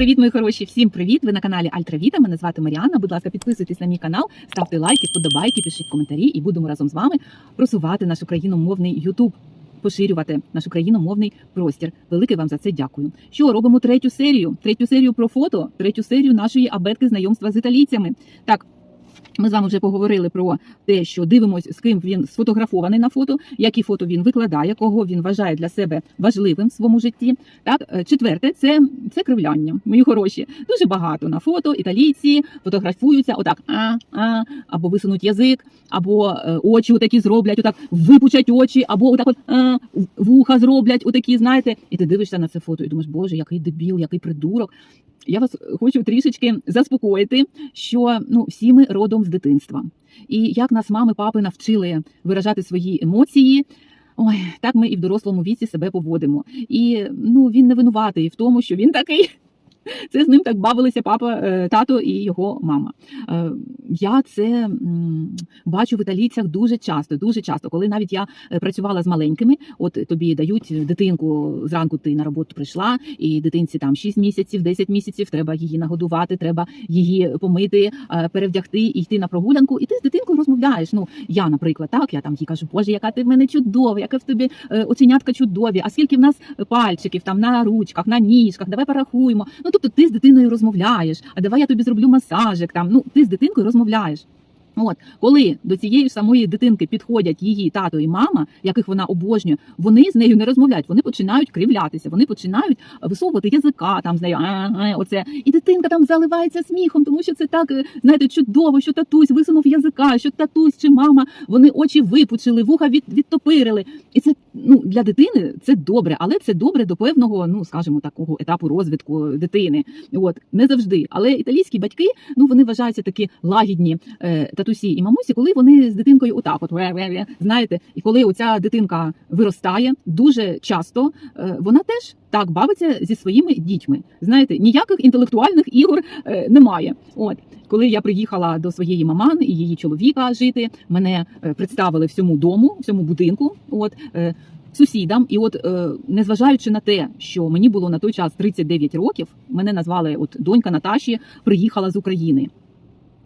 Привіт, мої хороші! Всім привіт! Ви на каналі Альтравіта. Мене звати Маріанна. Будь ласка, підписуйтесь на мій канал, ставте лайки, вподобайки, пишіть коментарі, і будемо разом з вами просувати наш україномовний Ютуб. Поширювати наш україномовний простір. Велике вам за це дякую. Що робимо третю серію? Третю серію про фото, третю серію нашої абетки знайомства з італійцями. Так, ми з вами вже поговорили про те, що дивимось, з ким він сфотографований на фото, які фото він викладає, кого він вважає для себе важливим в своєму житті. Так, Е, четверте, це, це кривляння. Мої хороші. Дуже багато на фото. Італійці фотографуються отак, а, а, або висунуть язик, або е, очі отакі зроблять, отак випучать очі, або отак от а, вуха зроблять, отакі, знаєте, і ти дивишся на це фото і думаєш, боже, який дебіл, який придурок. Я вас хочу трішечки заспокоїти, що ну всі ми родом з дитинства. І як нас мами, папи навчили виражати свої емоції. Ой, так ми і в дорослому віці себе поводимо. І ну він не винуватий в тому, що він такий. Це з ним так бавилися папа, е, тато і його мама. Е, Я це бачу в італійцях дуже часто, дуже часто, коли навіть я е, працювала з маленькими, от тобі дають дитинку зранку. Ти на роботу прийшла, і дитинці там 6 місяців, 10 місяців. Треба її нагодувати, треба її помити, перевдягти і йти на прогулянку. І ти з дитинкою розмовляєш. Ну я, наприклад, так я там їй кажу, боже, яка ти в мене чудова, яка в тобі оченятка чудові. А скільки в нас пальчиків там на ручках, на ніжках, давай порахуємо. Ну тобто ти з дитиною розмовляєш. А давай я тобі зроблю масажик. Там ну ти з дитинкою розмовляєш. От коли до цієї самої дитинки підходять її тато і мама, яких вона обожнює, вони з нею не розмовляють. Вони починають кривлятися, вони починають висовувати язика там з нею. Оце і дитинка там заливається сміхом, тому що це так е, знаєте чудово, що татусь висунув язика, що татусь чи мама вони очі випучили, вуха від, відтопирили. І це ну для дитини це добре, але це добре до певного, ну скажімо, такого етапу розвитку дитини. От не завжди. Але італійські батьки, ну вони вважаються такі лагідні е, татусі і мамусі, коли вони з дитинкою отак, от знаєте, і коли оця дитинка виростає, дуже часто е, вона теж так бавиться зі своїми дітьми. Знаєте, ніяких інтелектуальних ігор е, немає. От коли я приїхала до своєї мамани і її чоловіка жити, мене е, представили всьому дому, всьому будинку. От е, сусідам, і от е, незважаючи на те, що мені було на той час 39 років, мене назвали от донька Наташі, приїхала з України.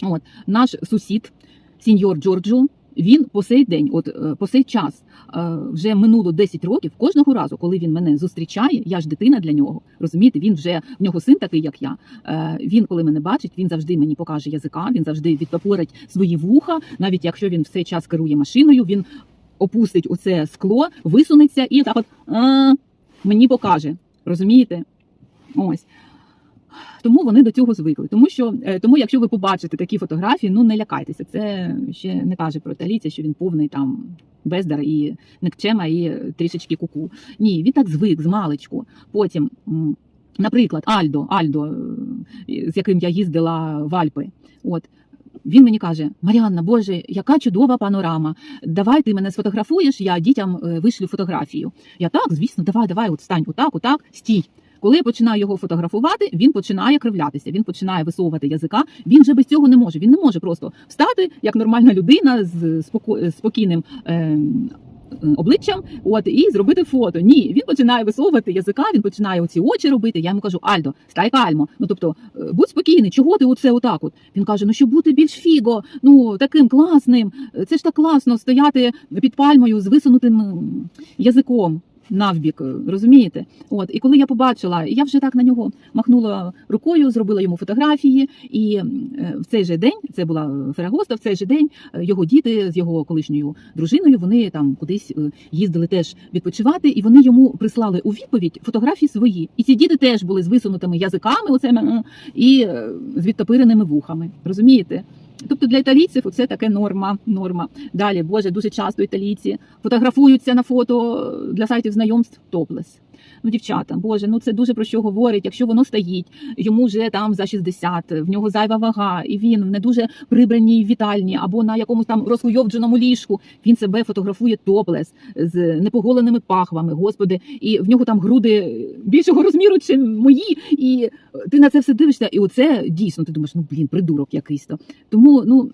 От наш сусід, сеньор Джорджо. Він по сей день, от е, по сей час, е, вже минуло 10 років. Кожного разу, коли він мене зустрічає, я ж дитина для нього. Розумієте, він вже в нього син такий, як я. Е, Він, коли мене бачить, він завжди мені покаже язика, він завжди відтопорить свої вуха, навіть якщо він в цей час керує машиною, він опустить оце скло, висунеться і так от мені покаже. Розумієте? Ось. Тому вони до цього звикли. Тому що е, тому, якщо ви побачите такі фотографії, ну не лякайтеся. Це ще не каже про італійця, що він повний там бездар і некчема, і трішечки куку. Ні, він так звик з маличку. Потім, наприклад, Альдо, Альдо, е, з яким я їздила в Альпи. От. Він мені каже: Маріанна, Боже, яка чудова панорама. Давай ти мене сфотографуєш, я дітям е, вишлю фотографію. Я так, звісно, давай, давай, от стань, отак, отак, стій. Коли я починаю його фотографувати, він починає кривлятися, він починає висовувати язика. Він вже без цього не може. Він не може просто встати як нормальна людина з спокійним. Е- Обличчям, от і зробити фото. Ні, він починає висовувати язика, він починає оці очі робити. Я йому кажу: Альдо, стай кальмо. Ну тобто, е, будь спокійний, чого ти оце отак? От він каже: Ну щоб бути більш фіго, ну таким класним. Це ж так класно стояти під пальмою з висунутим язиком навбік, розумієте? От і коли я побачила, я вже так на нього махнула рукою, зробила йому фотографії. І е, в цей же день це була Ферагоста, в цей же день е, його діти з його колишньою дружиною вони там кудись е, їздили теж відпочивати, і вони йому прислали у відповідь фотографії свої. І ці діти теж були з висунутими язиками, оцими і е, з відтопиреними вухами. Розумієте? Тобто для італійців це таке норма. Норма. Далі, Боже, дуже часто італійці фотографуються на фото для сайтів знайомств топлес. Ну, дівчата, Боже, ну це дуже про що говорить. Якщо воно стоїть, йому вже там за 60, в нього зайва вага, і він в не дуже прибраній вітальні або на якомусь там розхуйовдженому ліжку. Він себе фотографує топлес з непоголеними пахвами, господи, і в нього там груди більшого розміру, ніж мої. І ти на це все дивишся, і оце дійсно ти думаєш, ну блін, придурок якийсь то. Тому ну.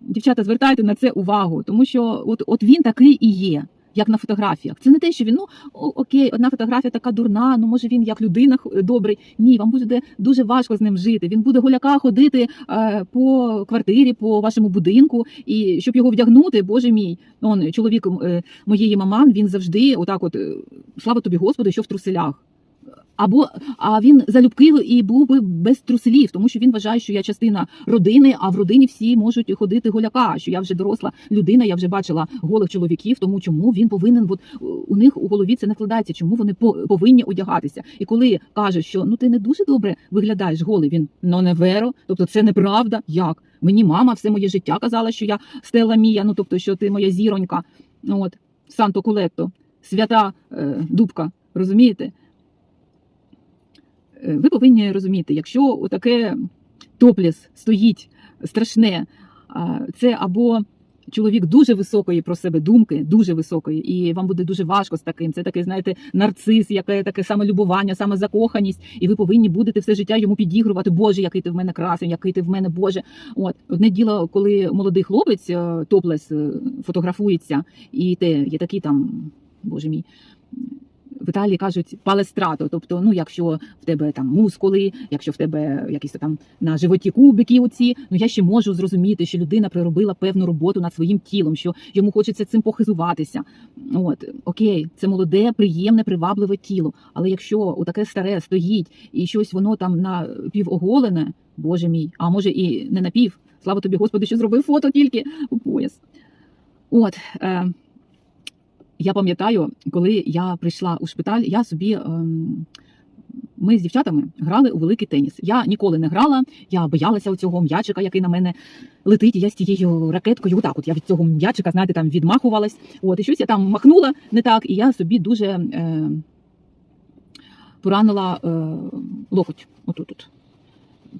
Дівчата, звертайте на це увагу, тому що от, от він такий і є. Як на фотографіях. Це не те, що він ну окей, одна фотографія така дурна. Ну може він як людина х- добрий. Ні, вам буде дуже важко з ним жити. Він буде голяка ходити е, по квартирі, по вашому будинку, і щоб його вдягнути, боже мій, он чоловік е, моєї маман, він завжди, отак, от е, слава тобі, Господи, що в труселях. Або а він залюбки і був би без труселів, тому що він вважає, що я частина родини, а в родині всі можуть ходити голяка. Що я вже доросла людина, я вже бачила голих чоловіків. Тому чому він повинен от, у них у голові це не вкладається, чому вони по- повинні одягатися. І коли каже, що ну ти не дуже добре виглядаєш голий, він ну не веро, тобто це неправда. Як мені мама все моє життя казала, що я стела мія, ну тобто, що ти моя зіронька. Ну от Санто Кулекто, свята е, дубка, розумієте? Е, ви повинні розуміти, якщо таке топліс стоїть страшне, це або чоловік дуже високої про себе думки, дуже високої, і вам буде дуже важко з таким. Це такий, знаєте, нарцис, яке таке самолюбування, самозакоханість, і ви повинні будете все життя йому підігрувати. Боже, який ти в мене красень, який ти в мене Боже. От одне діло, коли молодий хлопець е, топлес е, фотографується, і те є такі там, боже мій. В Італії кажуть палестрато, тобто, ну якщо в тебе там мускули, якщо в тебе якісь там на животі кубики, оці, ну я ще можу зрозуміти, що людина приробила певну роботу над своїм тілом, що йому хочеться цим похизуватися. От окей, це молоде, приємне, привабливе тіло. Але якщо у таке старе стоїть і щось воно там напівоголене, боже мій, а може і не напів, слава тобі, Господи, що зробив фото тільки у пояс. От. Е, я пам'ятаю, коли я прийшла у шпиталь, я собі. Ем, ми з дівчатами грали у великий теніс. Я ніколи не грала, я боялася цього м'ячика, який на мене летить. Я з тією ракеткою, отак, от я від цього м'ячика, знаєте, там відмахувалась. От і щось я там махнула не так, і я собі дуже е, поранила е, локоть. Отут. -от.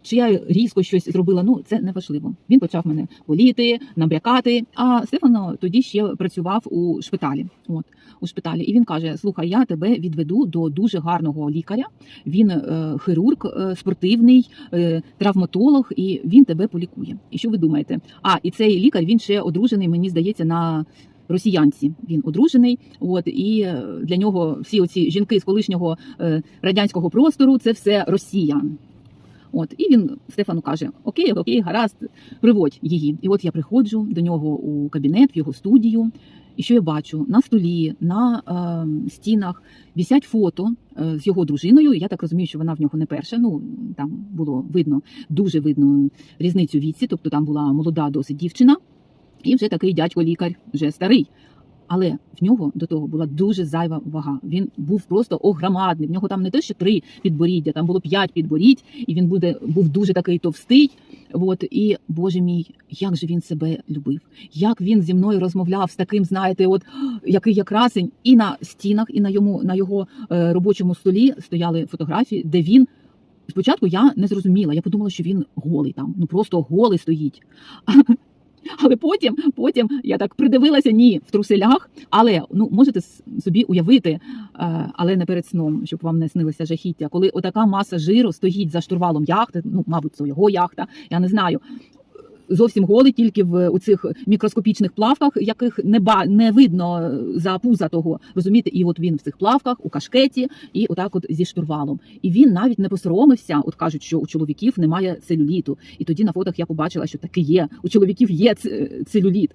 Чи я різко щось зробила? Ну це не важливо. Він почав мене боліти, набрякати. А Стефано тоді ще працював у шпиталі. От у шпиталі, і він каже: Слухай, я тебе відведу до дуже гарного лікаря. Він е, хірург е, спортивний, е, травматолог, і він тебе полікує. І що ви думаєте? А і цей лікар він ще одружений, мені здається, на росіянці. Він одружений. От і е, для нього всі оці жінки з колишнього е, радянського простору це все Росія. От і він Стефану каже: Окей, окей, гаразд, приводь її. І от я приходжу до нього у кабінет, в його студію. І що я бачу на столі, на е, стінах вісять фото е, з його дружиною. Я так розумію, що вона в нього не перша. Ну там було видно, дуже видно різницю віці. Тобто там була молода досить дівчина, і вже такий дядько лікар, вже старий. Але в нього до того була дуже зайва вага. Він був просто огромадний. В нього там не те, що три підборіддя, там було п'ять підборідь, і він буде був дуже такий товстий. От і боже мій, як же він себе любив, як він зі мною розмовляв з таким, знаєте, от який я красень, і на стінах, і на йому на його е, робочому столі стояли фотографії, де він. Спочатку я не зрозуміла. Я подумала, що він голий там, ну просто голий стоїть. Але потім, потім я так придивилася ні в труселях. Але ну можете собі уявити, е, але не перед сном, щоб вам не снилися жахіття, коли отака маса жиру стоїть за штурвалом яхти. Ну, мабуть, це його яхта. Я не знаю. Зовсім голий, тільки в у цих мікроскопічних плавках, яких не ба не видно за пуза того. Розумієте, і от він в цих плавках у кашкеті, і отак, от зі штурвалом. І він навіть не посоромився. От кажуть, що у чоловіків немає целюліту. І тоді на фотах я побачила, що таки є. У чоловіків є целюліт.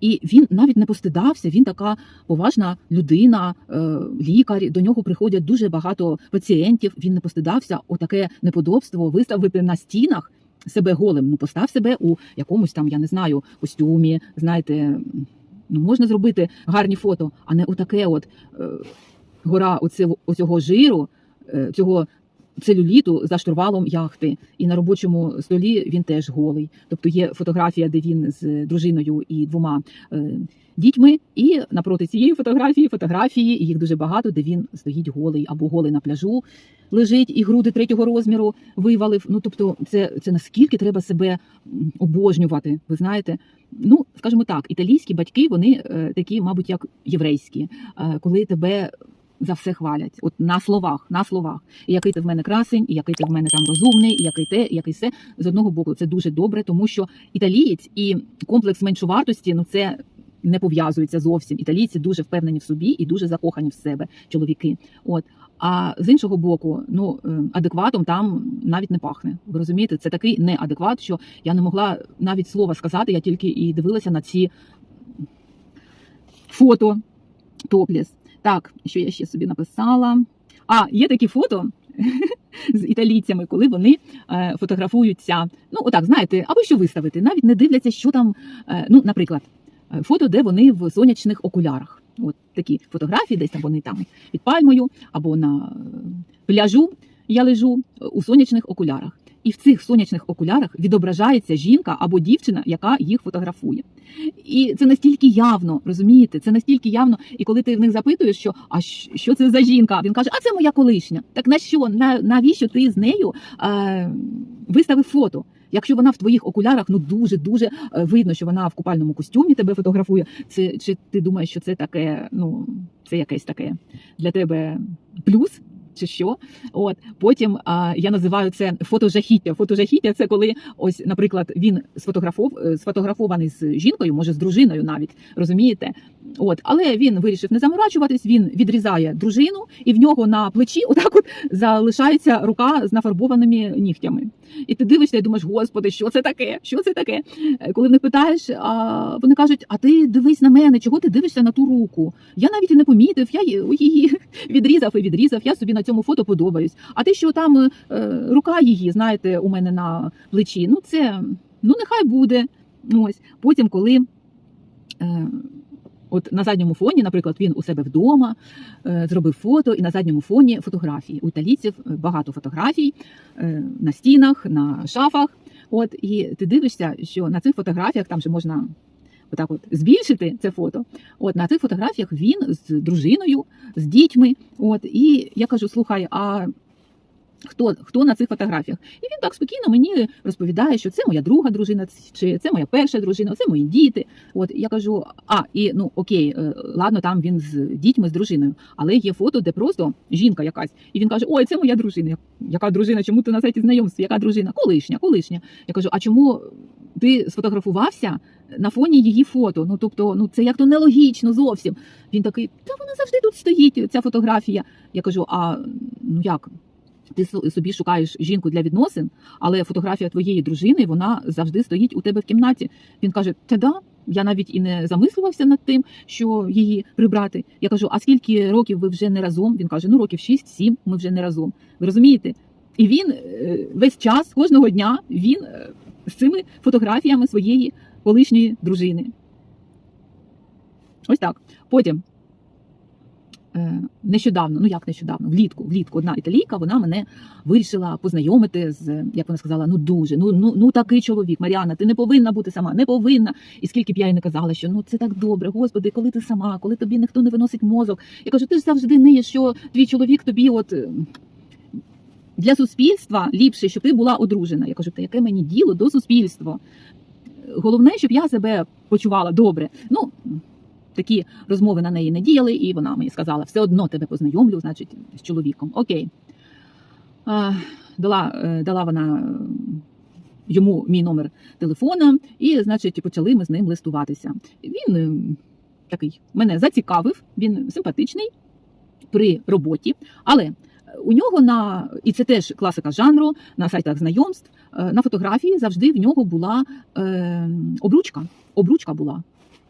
І він навіть не постидався. Він така поважна людина, е, лікар. До нього приходять дуже багато пацієнтів. Він не постидався. Отаке неподобство виставити на стінах себе голим. Ну постав себе у якомусь там, я не знаю, костюмі. Знаєте, ну можна зробити гарні фото, а не отаке, от е, гора оцього, оцього жиру, е, цього. Целюліту за штурвалом яхти, і на робочому столі він теж голий. Тобто є фотографія, де він з дружиною і двома е, дітьми. І напроти цієї фотографії фотографії, їх дуже багато, де він стоїть голий або голий на пляжу, лежить і груди третього розміру вивалив. Ну тобто, це, це наскільки треба себе обожнювати. Ви знаєте? Ну, скажімо так, італійські батьки вони е, такі, мабуть, як єврейські, е, коли тебе. За все хвалять, от на словах, на словах. І який ти в мене красень, і який ти в мене там розумний, і який те, і який все. З одного боку, це дуже добре, тому що італієць і комплекс меншовартості, ну це не пов'язуються зовсім. Італійці дуже впевнені в собі і дуже закохані в себе чоловіки. От а з іншого боку, ну е, адекватом там навіть не пахне. Ви розумієте, це такий неадекват, що я не могла навіть слова сказати. Я тільки і дивилася на ці фото топліс. Так, що я ще собі написала? А, є такі фото з італійцями, коли вони е, фотографуються. Ну, отак, знаєте, або що виставити, навіть не дивляться, що там. Е, ну, наприклад, е, фото, де вони в сонячних окулярах. От такі фотографії, десь там вони там під пальмою, або на пляжу я лежу у сонячних окулярах. І в цих сонячних окулярах відображається жінка або дівчина, яка їх фотографує. І це настільки явно, розумієте? Це настільки явно. І коли ти в них запитуєш, що а що це за жінка? Він каже: А це моя колишня. Так на що? На навіщо ти з нею е, виставив фото? Якщо вона в твоїх окулярах, ну дуже дуже е, видно, що вона в купальному костюмі тебе фотографує. Це чи ти думаєш, що це таке? Ну це якесь таке для тебе плюс? Чи що? От потім а, я називаю це фотожахіття. Фотожахіття це коли ось, наприклад, він сфотографов, е, сфотографований з жінкою, може з дружиною навіть розумієте. От, але він вирішив не заморачуватись. Він відрізає дружину, і в нього на плечі отак от залишається рука з нафарбованими нігтями. І ти дивишся і думаєш, господи, що це таке? Що це таке? Е, Коли в них питаєш, а вони кажуть: А ти дивись на мене, чого ти дивишся на ту руку? Я навіть і не помітив, я її- відрізав і відрізав. Я собі на цьому фото подобаюсь. А те, що там е, рука її, знаєте, у мене на плечі, ну це ну нехай буде. Ось потім, коли. От на задньому фоні, наприклад, він у себе вдома е, зробив фото, і на задньому фоні фотографії. У італійців е, багато фотографій е, на стінах, на шафах. От і ти дивишся, що на цих фотографіях там же можна отак от збільшити це фото. От на цих фотографіях він з дружиною, з дітьми. От і я кажу: слухай, а хто, хто на цих фотографіях? І він так спокійно мені розповідає, що це моя друга дружина, чи це моя перша дружина, це мої діти. От я кажу: а і ну окей, е, ладно, там він з дітьми, з дружиною, але є фото, де просто жінка якась, і він каже: Ой, це моя дружина. Яка дружина? Чому ти на сайті знайомств? Яка дружина? Колишня, колишня. Я кажу: а чому ти сфотографувався на фоні її фото? Ну тобто, ну це як то нелогічно зовсім. Він такий, та вона завжди тут стоїть, ця фотографія. Я кажу: а ну як? Ти собі шукаєш жінку для відносин, але фотографія твоєї дружини вона завжди стоїть у тебе в кімнаті. Він каже: Та да, я навіть і не замислювався над тим, що її прибрати. Я кажу: а скільки років ви вже не разом? Він каже: Ну років 6-7 ми вже не разом. Ви розумієте? І він е, весь час, кожного дня, він е, з цими фотографіями своєї колишньої дружини. Ось так. Потім. Е, Нещодавно, ну як нещодавно, влітку, влітку одна італійка, вона мене вирішила познайомити з, як вона сказала, ну дуже, ну ну ну такий чоловік. Маріана, ти не повинна бути сама, не повинна. І скільки б я їй не казала, що ну це так добре, господи, коли ти сама, коли тобі ніхто не виносить мозок. Я кажу, ти ж завжди ниєш, що твій чоловік тобі, от е, для суспільства ліпше, щоб ти була одружена. Я кажу, та яке мені діло до суспільства? Головне, щоб я себе почувала добре. Ну такі розмови на неї не діяли, і вона мені сказала: все одно тебе познайомлю, значить, з чоловіком. Окей. Дала, е, дала вона йому мій номер телефона, і, значить, почали ми з ним листуватися. Він е, такий мене зацікавив, він симпатичний при роботі, але у нього на і це теж класика жанру на сайтах знайомств. е, На фотографії завжди в нього була е, обручка. Обручка була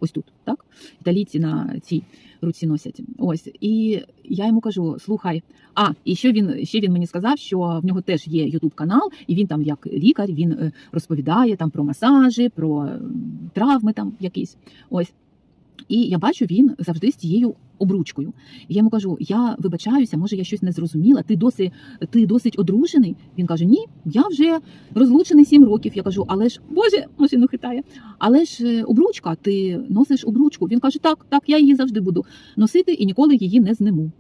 ось тут, так? Італійці на цій руці носять. Ось і я йому кажу: слухай, а і що він ще він мені сказав, що в нього теж є Ютуб канал, і він там, як лікар, він е, розповідає там про масажі, про травми там якісь. Ось. І я бачу, він завжди з цією обручкою. І я йому кажу: я вибачаюся, може я щось не зрозуміла. Ти досить, ти досить одружений? Він каже: Ні, я вже розлучений сім років. Я кажу, але ж Боже, машину хитає. Але ж е, обручка, ти носиш обручку. Він каже: Так, так, я її завжди буду носити і ніколи її не зниму.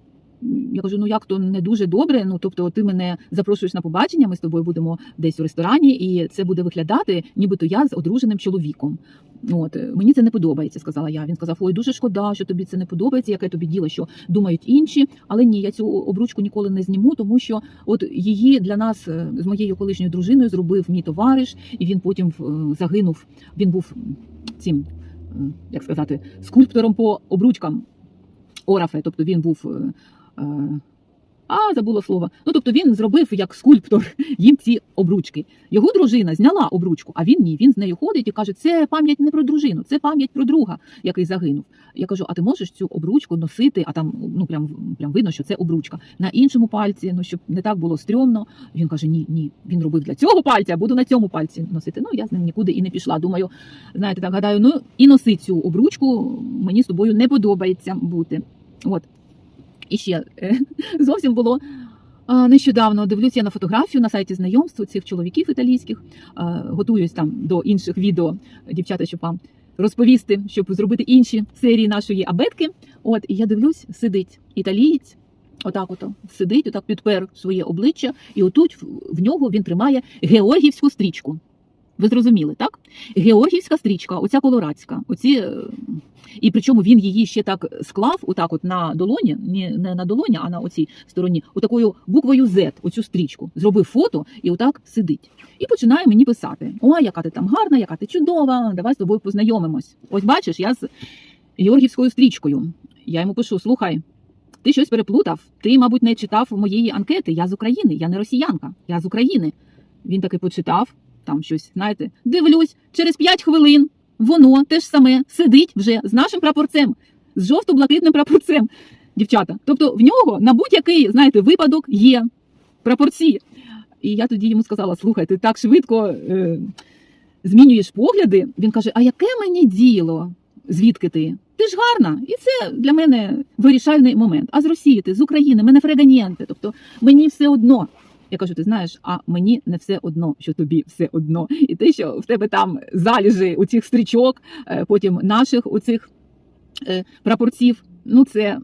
Я кажу, ну як то не дуже добре. Ну тобто, ти мене запрошуєш на побачення, ми з тобою будемо десь у ресторані, і це буде виглядати, нібито я з одруженим чоловіком. От е, мені це не подобається, сказала я. Він сказав: Ой, дуже шкода, що тобі це не подобається. Яке тобі діло, що думають інші. Але ні, я цю обручку ніколи не зніму, тому що от її для нас е, з моєю колишньою дружиною зробив мій товариш, і він потім е, загинув. Він був цим як сказати, скульптором по обручкам Орафе. Тобто він був. Е, а, забула слово. Ну тобто він зробив як скульптор їм ці обручки. Його дружина зняла обручку, а він ні. Він з нею ходить і каже: це пам'ять не про дружину, це пам'ять про друга, який загинув. Я кажу: а ти можеш цю обручку носити? А там ну прям прям видно, що це обручка на іншому пальці, ну щоб не так було стрьомно. Він каже: Ні, ні, він робив для цього пальця, буду на цьому пальці носити. Ну я з ним нікуди і не пішла. Думаю, знаєте, так гадаю, ну і носи цю обручку. Мені з тобою не подобається бути. От. І ще е, зовсім було нещодавно. Дивлюся я на фотографію на сайті знайомств цих чоловіків італійських. Готуюсь там до інших відео, дівчата, щоб вам розповісти, щоб зробити інші серії нашої абетки. От і я дивлюсь, сидить італієць. Отак, ото сидить, отак підпер своє обличчя, і отут в нього він тримає георгівську стрічку. Ви зрозуміли, так? Георгівська стрічка, оця колорадська, оці. е, І причому він її ще так склав, отак, от на долоні, не на долоні, а на оцій стороні, отакою буквою Z, оцю стрічку. Зробив фото і отак сидить. І починає мені писати: Ой, яка ти там гарна, яка ти чудова, давай з тобою познайомимось. Ось бачиш, я з Георгівською стрічкою. Я йому пишу: слухай. Ти щось переплутав. Ти, мабуть, не читав моєї анкети. Я з України, я не росіянка, я з України. Він таки почитав там щось, знаєте, дивлюсь, через 5 хвилин воно те ж саме сидить вже з нашим прапорцем, з жовто-блакитним прапорцем. Дівчата. Тобто в нього на будь-який, знаєте, випадок є прапорці. І я тоді йому сказала: слухай, ти так швидко е, змінюєш погляди. Він каже: А яке мені діло? Звідки ти? Ти ж гарна, і це для мене вирішальний момент. А з Росії ти з України, мене фреганієнти. Тобто мені все одно. Я кажу, ти знаєш, а мені не все одно, що тобі все одно. І те, що в тебе там заліжі у цих стрічок, е, потім наших у цих е, прапорців. Ну це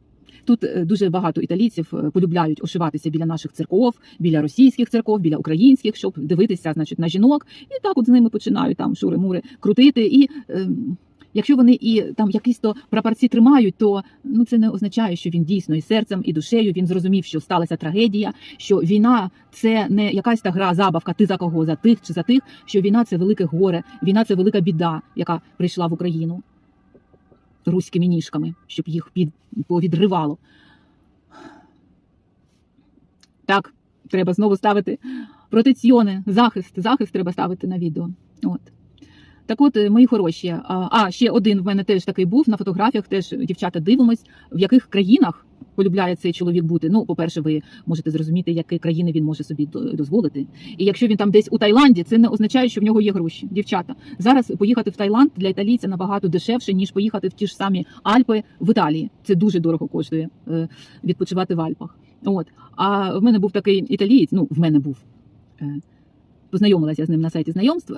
тут е, дуже багато італійців полюбляють ошиватися біля наших церков, біля російських церков, біля українських, щоб дивитися, значить, на жінок. І так от з ними починають там шури-мури крутити. І е, якщо вони і там якісь то прапорці тримають, то ну це не означає, що він дійсно і серцем, і душею він зрозумів, що сталася трагедія, що війна це не якась та гра, забавка, ти за кого за тих чи за тих, що війна це велике горе, війна це велика біда, яка прийшла в Україну руськими ніжками, щоб їх під повідривало. Так, треба знову ставити протеціони, захист, захист треба ставити на відео. От. Так от, е, мої хороші, а, а ще один в мене теж такий був на фотографіях. Теж дівчата дивимось, в яких країнах полюбляє цей чоловік бути. Ну, по-перше, ви можете зрозуміти, які країни він може собі дозволити. І якщо він там десь у Таїланді, це не означає, що в нього є гроші. Дівчата, зараз поїхати в Таїланд для італійця набагато дешевше, ніж поїхати в ті ж самі Альпи в Італії. Це дуже дорого коштує е, відпочивати в Альпах. От а в мене був такий італієць. Ну, в мене був. Е, Познайомилася з ним на сайті знайомств.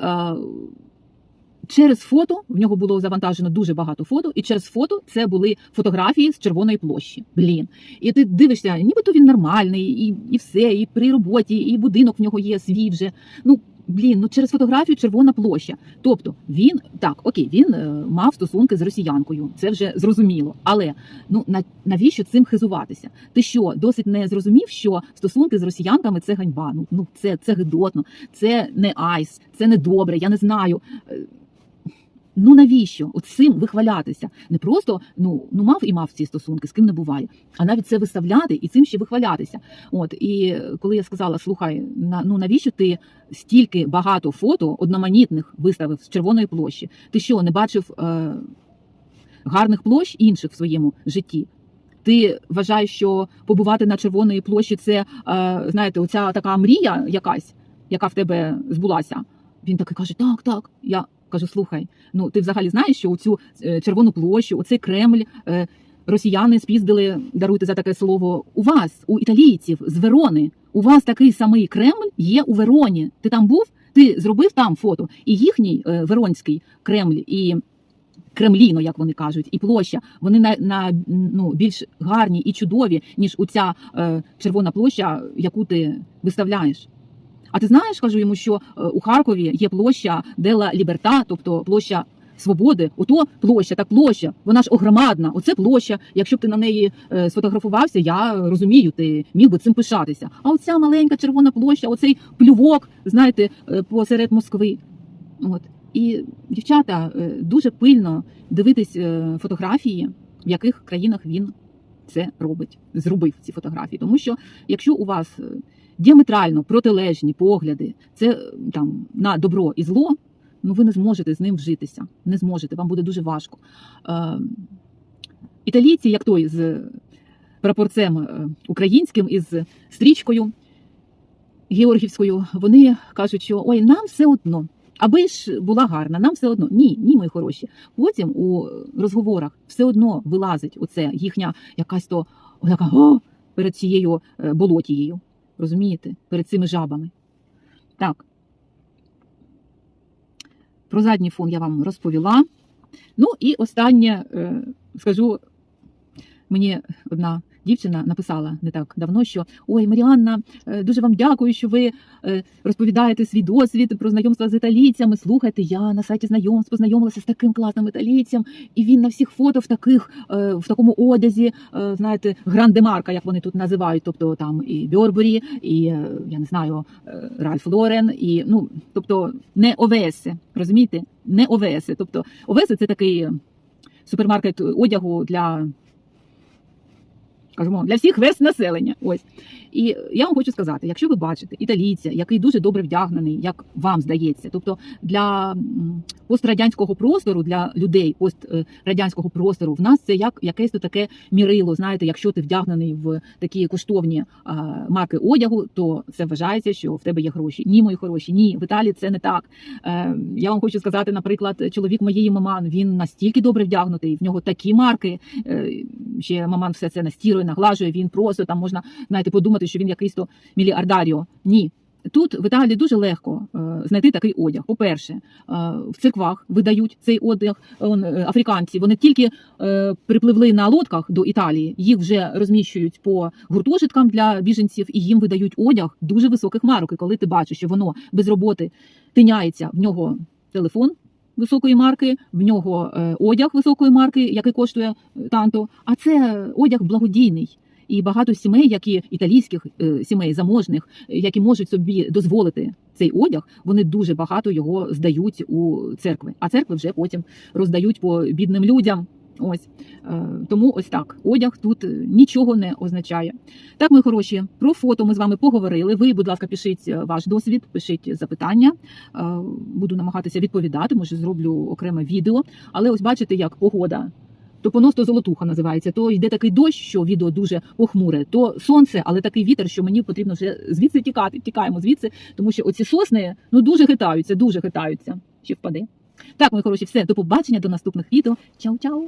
Через фото в нього було завантажено дуже багато фото, і через фото це були фотографії з червоної площі. Блін. І ти дивишся, нібито він нормальний, і, і все, і при роботі, і будинок в нього є свій вже. Ну блін, ну через фотографію червона площа. Тобто він так, окей, він е, мав стосунки з росіянкою, це вже зрозуміло. Але ну на навіщо цим хизуватися? Ти що досить не зрозумів, що стосунки з росіянками це ганьба? Ну ну це, це гидотно, це не айс, це не добре. Я не знаю. Ну навіщо от цим вихвалятися? Не просто ну ну мав і мав ці стосунки, з ким не буває, а навіть це виставляти і цим ще вихвалятися. От і коли я сказала, слухай, на ну навіщо ти стільки багато фото одноманітних виставив з червоної площі? Ти що не бачив е, гарних площ інших в своєму житті? Ти вважаєш, що побувати на червоної площі це е, знаєте, оця така мрія якась, яка в тебе збулася? Він таки каже: Так, так. Я кажу: слухай, ну ти взагалі знаєш, що оцю е, червону площу, оцей Кремль. е, Росіяни спіздили, даруйте за таке слово, у вас, у італійців з Верони. У вас такий самий Кремль є у Вероні. Ти там був? Ти зробив там фото, і їхній е, Веронський Кремль, і Кремліно, як вони кажуть, і площа, вони на, на ну, більш гарні і чудові, ніж у ця е, червона площа, яку ти виставляєш. А ти знаєш, кажу йому, що е, у Харкові є площа Дела Ліберта, тобто площа свободи. Ото площа, так площа, вона ж огромадна. Оце площа. Якщо б ти на неї е, сфотографувався, я розумію, ти міг би цим пишатися. А оця маленька червона площа, оцей плювок, знаєте, е, посеред Москви. От. І дівчата дуже пильно дивитись фотографії, в яких країнах він це робить, зробив ці фотографії. Тому що якщо у вас діаметрально протилежні погляди, це е, там на добро і зло, ну ви не зможете з ним вжитися. Не зможете, вам буде дуже важко. Е, італійці, як той з прапорцем е, українським із стрічкою георгівською, вони кажуть, що ой, нам все одно. Аби ж була гарна, нам все одно. Ні, ні, мої хороші. Потім у розговорах все одно вилазить оце їхня якась то така о, перед цією е, болотією. Розумієте? Перед цими жабами. Так. Про задній фон я вам розповіла. Ну і останнє е, скажу, мені одна дівчина написала не так давно, що ой, Маріанна, е, дуже вам дякую, що ви е, розповідаєте свій досвід про знайомство з італійцями. Слухайте, я на сайті знайомств познайомилася з таким класним італійцем, і він на всіх фото в таких е, в такому одязі, знаєте, грандемарка, як вони тут називають, тобто там і Бьорборі, і я не знаю, Ральф Лорен, і ну тобто не ОВС, розумієте? Не ОВС. Тобто ОВС це такий супермаркет одягу для скажімо, для всіх верст населення. Ось. І я вам хочу сказати: якщо ви бачите італійця, який дуже добре вдягнений, як вам здається, тобто для пострадянського простору, для людей пострадянського простору, в нас це як якесь таке мірило. Знаєте, якщо ти вдягнений в такі коштовні марки одягу, то це вважається, що в тебе є гроші. Ні, мої хороші, ні, в Італії це не так. Е, я вам хочу сказати, наприклад, чоловік моєї маман, він настільки добре вдягнутий, в нього такі марки. Е, ще маман все це настірує, наглажує. Він просто там можна знаєте, подумати, що він якийсь то міліардаріо. Ні. Тут в Італії дуже легко е, знайти такий одяг. По-перше, е, в церквах видають цей одяг. Е, африканці вони тільки припливли на лодках до Італії, їх вже розміщують по гуртожиткам для біженців, і їм видають одяг дуже високих марок. І коли ти бачиш, що воно без роботи тиняється, в нього телефон високої марки, в нього е, одяг високої марки, який коштує е, танто. А це одяг благодійний. І багато сімей, які італійських е, сімей заможних, які можуть собі дозволити цей одяг, вони дуже багато його здають у церкви. А церкви вже потім роздають по бідним людям. Ось Е, тому ось так. Одяг тут е, нічого не означає. Так, мої хороші, про фото ми з вами поговорили. Ви, будь ласка, пишіть е, ваш досвід, пишіть запитання. Буду намагатися відповідати. Може, зроблю окреме відео. Але ось бачите, як погода. То поносто золотуха називається, то йде такий дощ, що відео дуже похмуре, то сонце, але такий вітер, що мені потрібно вже звідси тікати. Тікаємо звідси, тому що оці сосни ну дуже хитаються, дуже хитаються. Ще впаде. Так, мої хороші, все, до побачення, до наступних відео. Чау-чау!